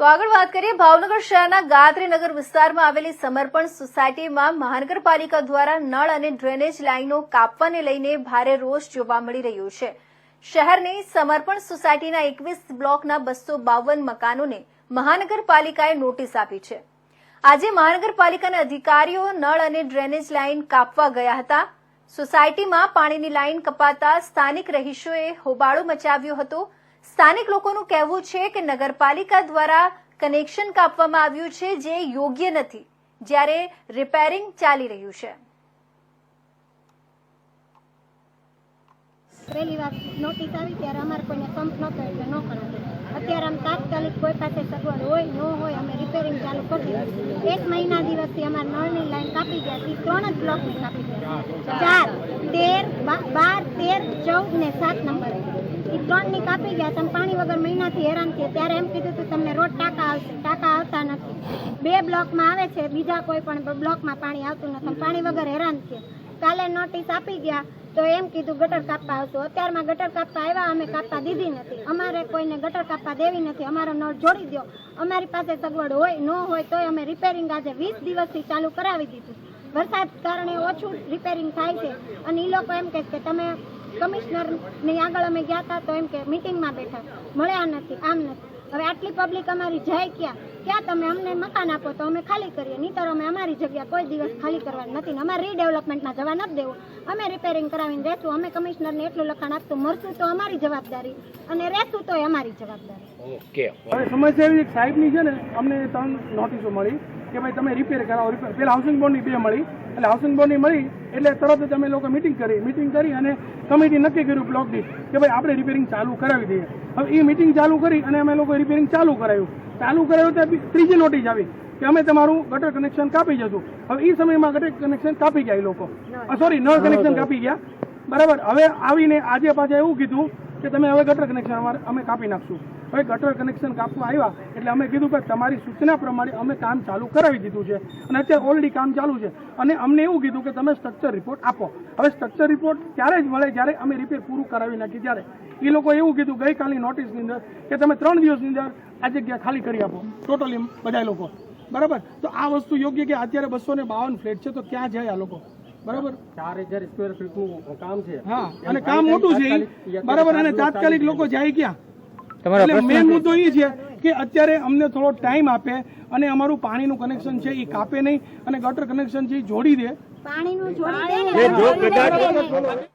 તો આગળ વાત કરીએ, ભાવનગર શહેરના ગાત્રીનગર વિસ્તારમાં આવેલી સમર્પણ સોસાયટીમાં મહાનગરપાલિકા દ્વારા નળ અને ડ્રેનેજ લાઇનો કાપવાને લઈને ભારે રોષ જોવા મળી રહ્યો છે. શહેરની સમર્પણ સોસાયટીના એકવીસ બ્લોકના બસો બાવન મકાનોને મહાનગરપાલિકાએ નોટિસ આપી છે. આજે મહાનગરપાલિકાના અધિકારીઓ નળ અને ડ્રેનેજ લાઇન કાપવા ગયા હતા. સોસાયટીમાં પાણીની લાઇન કપાતા સ્થાનિક રહીશોએ હોબાળો મચાવ્યો હતો. સ્થાનિક લોકોનું કહેવું છે કે નગરપાલિકા દ્વારા કનેક્શન કાપવામાં આવ્યું છે જે યોગ્ય નથી, જ્યારે રિપેરિંગ ચાલી રહ્યું છે. પહેલી વાર નોટિસ આવી ત્યારે અમારે કોઈને પંપ નહોતો એટલે ન કરવું અત્યારે આમ તાત્કાલિક કોઈ પાસે સગવડ હોય, ન હોય, અમે રિપેરિંગ ચાલુ કરી એક મહિના દિવસથી અમારે નળની લાઈન કાપી ગયા હતી ત્રણ જ બ્લોકની કાપી ગયા. ચાર, તેર બાર, તેર, ચૌદ ને સાત નંબર. એ ત્રણની કાપી ગયા તમે પાણી વગર મહિનાથી હેરાન થયા. ત્યારે એમ કીધું હતું, તમને રોજ ટાંકા આવશે ટાંકા આવતા નથી. બે બ્લોકમાં આવે છે, બીજા કોઈ પણ બ્લોકમાં પાણી આવતું નથી. પાણી વગર હેરાન છે કાલે નોટિસ આપી ગયા, તો એમ કીધું, ગટર કાપવા આવશું. અત્યારમાં ગટર કાપવા આવ્યા, અમે કાપવા દીધી નથી. અમારે કોઈને ગટર કાપવા દેવી નથી. અમારો નળ જોડી દો અમારી પાસે સગવડ હોય, ન હોય, તોય અમે રિપેરિંગ આજે વીસ દિવસથી ચાલુ કરાવી દીધું. વરસાદ કારણે ઓછું રિપેરિંગ થાય છે. અને એ લોકો એમ કહે છે કે, તમે કમિશનરની આગળ અમે ગયા હતા તો એમ કે મિટિંગમાં બેઠા. મળ્યા નથી આમ નથી. હવે આટલી પબ્લિક અમારી જાય ક્યાં? ક્યાં તમે અમને મકાન આપો તો અમે ખાલી કરીએ. નહીતર અમે અમારી જગ્યા કોઈ દિવસ ખાલી કરવાની નથી ને અમારે રીડેવલપમેન્ટમાં જવા નથી દેવું. અમે રિપેરિંગ કરાવીને રહેશું અમે કમિશનરને એટલું લખાણ આપશું મરશું તો અમારી જવાબદારી. અને રહેશું તો અમારી જવાબદારી. ઓકે. સમસ્યા એવી સાહેબની છે ને અમને ત્રણ નોટિસો મળી. કે ભાઈ તમે રિપેર કરાવો રિપેર પેલા હાઉસિંગ બોર્ડની બે મળી. એટલે હાઉસિંગ બોર્ડની મળી એટલે તરત જ અમે લોકો મિટિંગ કરી. મિટિંગ કરી અને કમિટી નક્કી કર્યું બ્લોકની કે ભાઈ આપણે રિપેરિંગ ચાલુ કરાવી દઈએ. હવે એ મિટિંગ ચાલુ કરી અને અમે લોકો રિપેરિંગ ચાલુ કરાયું. ચાલુ કરાયું ત્યાં ત્રીજી નોટિસ આવી કે અમે તમારું ગટર કનેક્શન કાપી જશું. હવે એ સમયમાં ગટર કનેક્શન કાપી ગયા એ લોકો સોરી નળ કનેક્શન કાપી ગયા. બરાબર. હવે આવીને આજે પાછા એવું કીધું કે તમે હવે ગટર કનેક્શન અમારે અમે કાપી નાખશું. હવે ગટર કનેક્શન કાપવા આવ્યા એટલે અમે કીધું કે તમારી સૂચના પ્રમાણે અમે કામ ચાલુ કરાવી દીધું છે. અને અત્યારે ઓલરેડી કામ ચાલુ છે. અને અમને એવું કીધું કે તમે સ્ટ્રક્ચર રિપોર્ટ આપો. હવે સ્ટ્રક્ચર રિપોર્ટ ત્યારે જ મળે જ્યારે અમે રિપેર પૂરું કરાવી નાખીએ ત્યારે. એ લોકો એવું કીધું ગઈકાલની નોટિસની અંદર કે તમે ત્રણ દિવસની અંદર આ જગ્યા ખાલી કરી આપો. ટોટલી બધા લોકો. બરાબર? તો આ વસ્તુ યોગ્ય કે અત્યારે બસો ને બાવન ફ્લેટ છે, તો ક્યાં જાય આ લોકો? બરાબર? ચાર હજાર સ્ક્વેર ફીટનું કામ છે. હા અને કામ મોટું છે બરાબર અને તાત્કાલિક લોકો જાય ક્યાં? એટલે મેન મુદ્દો એ છે કે અત્યારે અમને થોડો ટાઈમ આપે અને અમારું પાણીનું કનેક્શન છે એ કાપે નહીં અને ગટર કનેક્શન છે એ જોડી દે. પાણીનું જોડી દે ને.